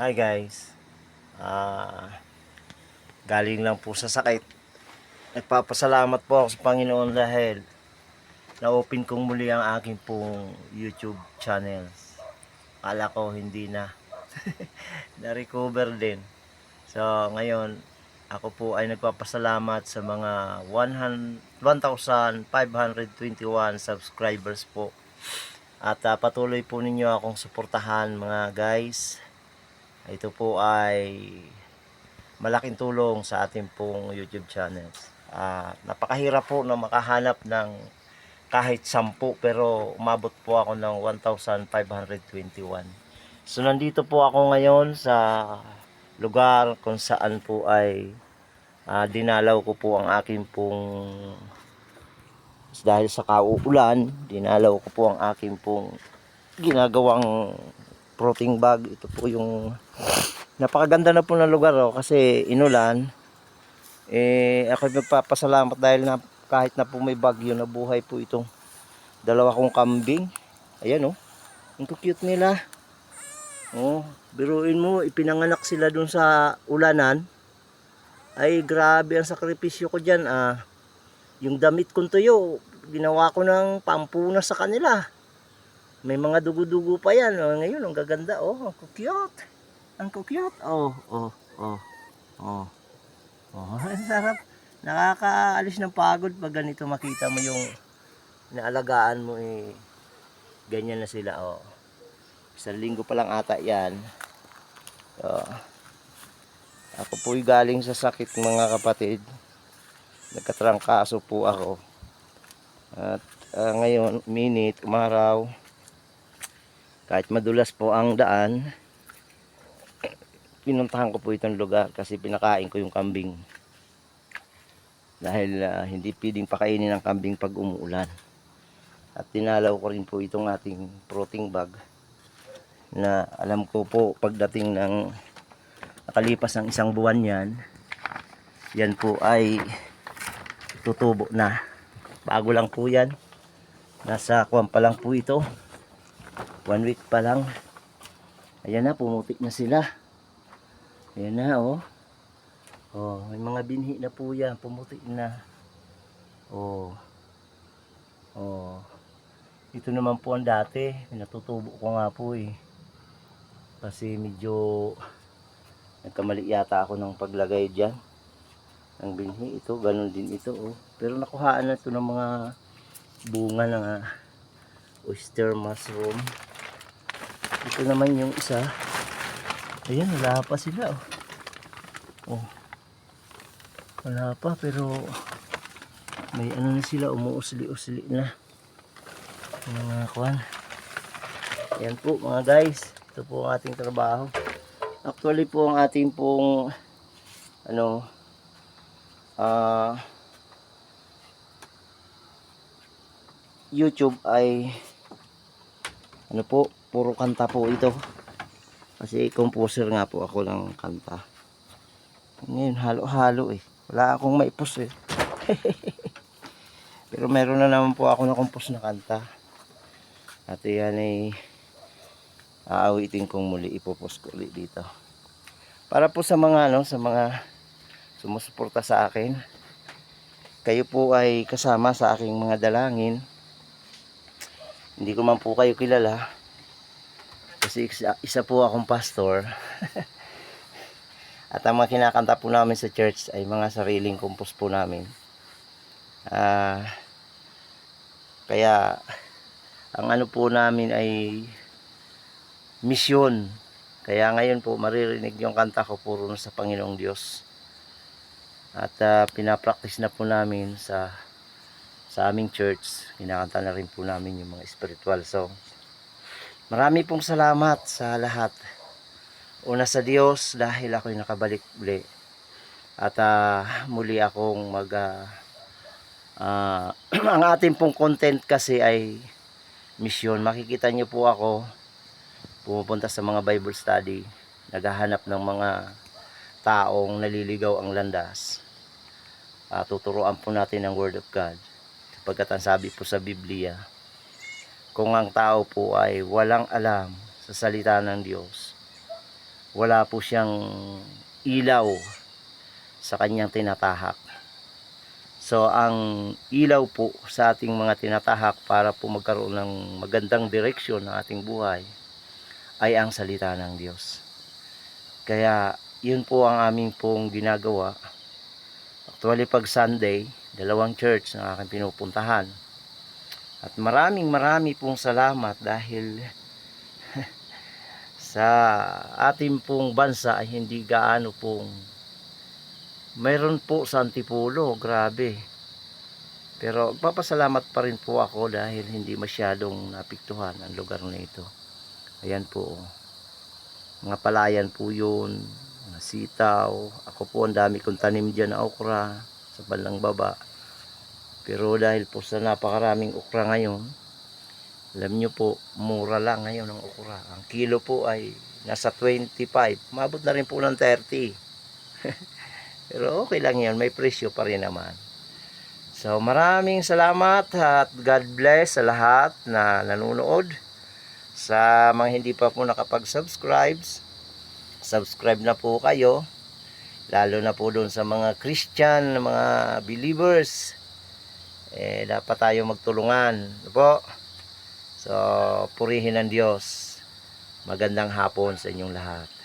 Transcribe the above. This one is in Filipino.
Hi guys. Ah, galing lang po sa sakit. Nagpapasalamat po ako sa Panginoon dahil na-open kong muli ang aking pong YouTube channel. Kala ko hindi na. Na-recover din. So, ngayon, ako po ay nagpapasalamat sa mga 100 1,521 subscribers po. At ah, patuloy po ninyo akong suportahan mga guys. Ito po ay malaking tulong sa ating pong YouTube channels. Ah, napakahirap po na makahanap ng kahit 10 pero umabot po ako ng 1,521. So nandito po ako ngayon sa lugar kung saan po ay ah, dinalaw ko po ang aking pong dahil sa kauulan, dinalaw ko po ang aking pong ginagawang protein bag. Ito po yung napakaganda na po ng lugar oh, kasi inulan. Eh, ako nagpapasalamat dahil na kahit na po may bagyo na buhay po itong dalawa kong kambing. Ayan oh. Ang cute nila. Oh, biruin mo, ipinanganak sila dun sa ulanan. Ay, grabe ang sakripisyo ko dyan. Ah, yung damit kong tuyo, ginawa ko ng pampuna sa kanila. May mga dugo-dugo pa yan. Oh, ngayon, ang gaganda. Oh, ang cute. Ang cute. Oh, oh, oh, oh. Oh, sarap. Nakakaalis ng pagod pag ganito makita mo yung naalagaan mo eh. Ganyan na sila. Oh. Isang linggo pa lang ata yan. So, ako po'y galing sa sakit mga kapatid nagkatrangkaso po ako at ah, ngayon minute umaraw kahit madulas po ang daan pinuntahan ko po itong lugar kasi pinakain ko yung kambing dahil ah, hindi pwedeng pakainin ng kambing pag umuulan at tinalaw ko rin po itong ating protein bag na alam ko po pagdating ng nakalipas ng isang buwan yan yan po ay tutubo na. Bago lang po yan. Nasa kuwan pa lang po ito. One week pa lang. Ayan na, pumuti na sila. Ayan na, oh. Oh, may mga binhi na po yan. Pumuti na. Oh. Oh. Ito naman po ang dati. Natutubo ko nga po eh. Kasi medyo nagkamali yata ako ng paglagay dyan ang binhi ito ganun din ito oh. pero nakuhaan na ito ng mga bunga ng ah, oyster mushroom. Ito naman yung isa. Ayan wala pa sila oh, oh. wala pa pero may ano na sila umuusli-usli na. Mga kwan. Yan po mga guys. Ito po ang ating trabaho. Actually po ang ating pong ano ah YouTube ay ano po, puro kanta po ito. Kasi composer nga po ako ng kanta. Ngayon halo-halo eh. Wala akong maipos eh. Pero meron na naman po ako na compose na kanta. At yan ay aawitin kong muli ipopos ko ulit dito. Para po sa mga ano, sa mga sumusuporta sa akin. Kayo po ay kasama sa aking mga dalangin. Hindi ko man po kayo kilala. Kasi isa, isa po akong pastor. At ang mga kinakanta po namin sa church ay mga sariling compose po namin. Ah, kaya ang ano po namin ay misyon. Kaya ngayon po maririnig yung kanta ko puro na sa Panginoong Diyos at uh, pinapractice na po namin sa sa aming church kinakanta na rin po namin yung mga spiritual songs marami pong salamat sa lahat una sa Diyos dahil ako'y nakabalik uli at uh, muli akong mag uh, uh, ang ating pong content kasi ay mission makikita nyo po ako pumupunta sa mga Bible study naghahanap ng mga taong naliligaw ang landas. Uh, tuturuan po natin ang Word of God. Sapagkat ang sabi po sa Biblia, kung ang tao po ay walang alam sa salita ng Diyos, wala po siyang ilaw sa kanyang tinatahak. So, ang ilaw po sa ating mga tinatahak para po magkaroon ng magandang direksyon ng ating buhay ay ang salita ng Diyos. Kaya, yun po ang aming pong ginagawa. Actually, pag Sunday, dalawang church na aking pinupuntahan. At maraming marami pong salamat dahil sa ating pong bansa ay hindi gaano pong mayroon po sa Antipolo, grabe. Pero papasalamat pa rin po ako dahil hindi masyadong napiktuhan ang lugar na ito. Ayan po. oh. Mga palayan po yun, mga sitaw. Ako po ang dami kong tanim dyan na okra sa bandang baba. Pero dahil po sa napakaraming okra ngayon, alam nyo po, mura lang ngayon ang okra. Ang kilo po ay nasa 25. Mabot na rin po ng 30. Pero okay lang yan, may presyo pa rin naman. So maraming salamat at God bless sa lahat na nanonood. Sa mga hindi pa po nakapag-subscribe, subscribe na po kayo. Lalo na po doon sa mga Christian, mga believers. Eh, dapat tayo magtulungan. Ano po? So, purihin ng Diyos. Magandang hapon sa inyong lahat.